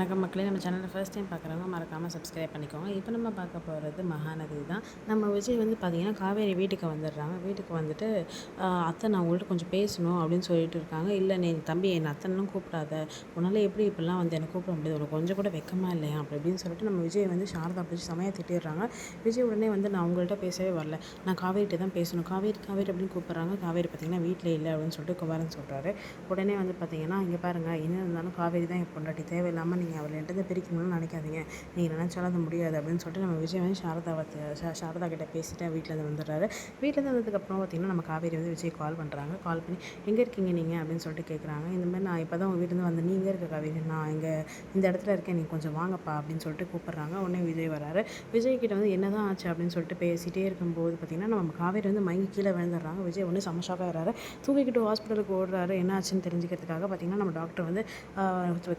வணக்கம் மக்களே நம்ம சேனலில் ஃபர்ஸ்ட் டைம் பார்க்குறவங்க மறக்காமல் சப்ஸ்கிரைப் பண்ணிக்கோங்க. இப்போ நம்ம பார்க்க போகிறது மகாநதி தான். நம்ம விஜய் வந்து பார்த்திங்கன்னா காவேரி வீட்டுக்கு வந்துடுறாங்க. வீட்டுக்கு வந்துட்டு அத்தை நான் உங்கள்கிட்ட கொஞ்சம் பேசணும் அப்படின்னு சொல்லிட்டு இருக்காங்க. இல்லை நீ தம்பி என் அத்தனும் கூப்பிடாத. உன்னால் எப்படி இப்படிலாம் வந்து என்னை கூப்பிட முடியாது? உனக்கு கொஞ்சம் கூட வெக்கமாக இல்லையா? அப்படி இப்படின்னு சொல்லிட்டு நம்ம விஜய் வந்து சாரதா பிடிச்சி செமையாக திட்டிடுறாங்க. விஜய் உடனே வந்து நான் உங்கள்கிட்ட பேசவே வரல. நான் காவேரிட்டு தான் பேசணும். காவேரி காவேரி அப்படின்னு கூப்பிட்றாங்க. காவேரி பார்த்திங்கன்னா வீட்டில் இல்லை அப்படின்னு சொல்லிட்டு குமாரன் சொல்கிறாரு உடனே வந்து பார்த்தீங்கன்னா இங்கே பாருங்கள் என்ன இருந்தாலும் காவேரி தான் என் பொண்டாட்டி. தேவையில்லாமல் நீங்கள் அவர் என்கிட்ட பிரிக்கணும்னு நினைக்காதீங்க. நீங்கள் நினச்சாலும் அது முடியாது அப்படின்னு சொல்லிட்டு நம்ம விஜய் வந்து சாரதா சாரதா கிட்ட பேசிட்டு வீட்டிலேருந்து வந்துடுறாரு. வீட்டிலேருந்து வந்ததுக்கப்புறம் பார்த்தீங்கன்னா நம்ம காவேரி வந்து விஜய் கால் பண்ணுறாங்க கால் பண்ணி எங்கே இருக்கீங்க நீங்கள் அப்படின்னு சொல்லிட்டு கேட்குறாங்க இந்த மாதிரி நான் இப்போ தான் உங்கள் வீட்டிலேருந்து வந்து நீ எங்கே இருக்க காவேரி? நான் இங்கே இந்த இடத்துல இருக்கேன். நீங்கள் கொஞ்சம் வாங்கப்பா. அப்படின்னு சொல்லிட்டு கூப்பிட்றாங்க. உடனே விஜய் வராரு. விஜய் கிட்ட வந்து என்ன தான் ஆச்சு? அப்படின்னு சொல்லிட்டு பேசிகிட்டே இருக்கும்போது பார்த்தீங்கன்னா நம்ம காவேரி வந்து மயங்கி கீழே விழுந்துடுறாங்க. விஜய் ஒன்று சமஷாக்காக வராரு. தூக்கிக்கிட்டு ஹாஸ்பிட்டலுக்கு ஓடுறாரு. என்ன ஆச்சுன்னு தெரிஞ்சுக்கிறதுக்காக பார்த்தீங்கன்னா நம்ம டாக்டர் வந்து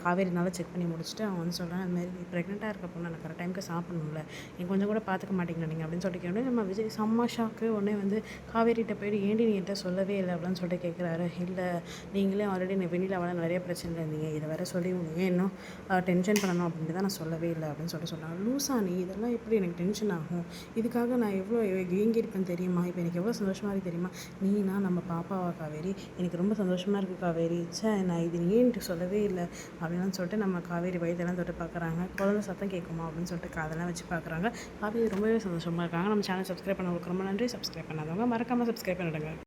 காவேரினால செக் பண்ணி முடிச்சுட்டு அவன் வந்து சொல்கிறான் அந்த மாதிரி ப்ரெக்னெண்ட்டாக இருக்க பொண்ணு நான் கரெக்ட் டைமுக்கு சாப்பிடணும்ல. நீங்கள் கொஞ்சம் கூட பார்த்துக்க மாட்டேங்கிறீங்க நீங்கள் அப்படின்னு சொல்லிட்டு கேட்டோடனே நம்ம விஜய் செம்ம ஷாக்கு உடனே வந்து காவேரிகிட்ட போயிட்டு ஏண்டி நீ என்கிட்ட சொல்லவே இல்லை? அப்படின்னு சொல்லிட்டு கேட்குறாரு இல்லை நீங்களே ஆல்ரெடி நீ வெளியில் அவ்வளோ நிறைய பிரச்சனை இருந்தீங்க. இதை வேற சொல்லி உனக்கு ஏன் இன்னும் டென்ஷன் பண்ணணும்? அப்படின்ட்டு தான் நான் சொல்லவே இல்லை அப்படின்னு சொல்லிட்டு சொன்னாங்க. லூசா நீ இதெல்லாம் எப்படி எனக்கு டென்ஷன் ஆகும்? இதுக்காக நான் எவ்வளோ ஏங்கியிருப்பேன் தெரியுமா? இப்போ எனக்கு எவ்வளோ சந்தோஷமாக இருக்குது தெரியுமா? நீனா நம்ம பாப்பாவா காவேரி? எனக்கு ரொம்ப சந்தோஷமாக இருக்குது காவேரி. ச்சே நான் இது ஏன்ட்டு சொல்லவே இல்லை? அப்படின்னு சொல்லிட்டு நம்ம காவேரி காவேரி வயதெல்லாம் தொட்டு பார்க்குறாங்க குழந்தை சத்தம் கேட்குமா அப்படின்னு சொல்லிட்டு காதெல்லாம் வச்சு பார்க்குறாங்க காவேரி ரொம்பவே சந்தோஷமாக இருக்காங்க. நம்ம சேனல் சப்ஸ்கிரைப் பண்ணவங்களுக்கு ரொம்ப நன்றி. சப்ஸ்கிரைப் பண்ணாதவங்க மறக்காமல் சப்ஸ்கிரைப் பண்ணிடுங்க.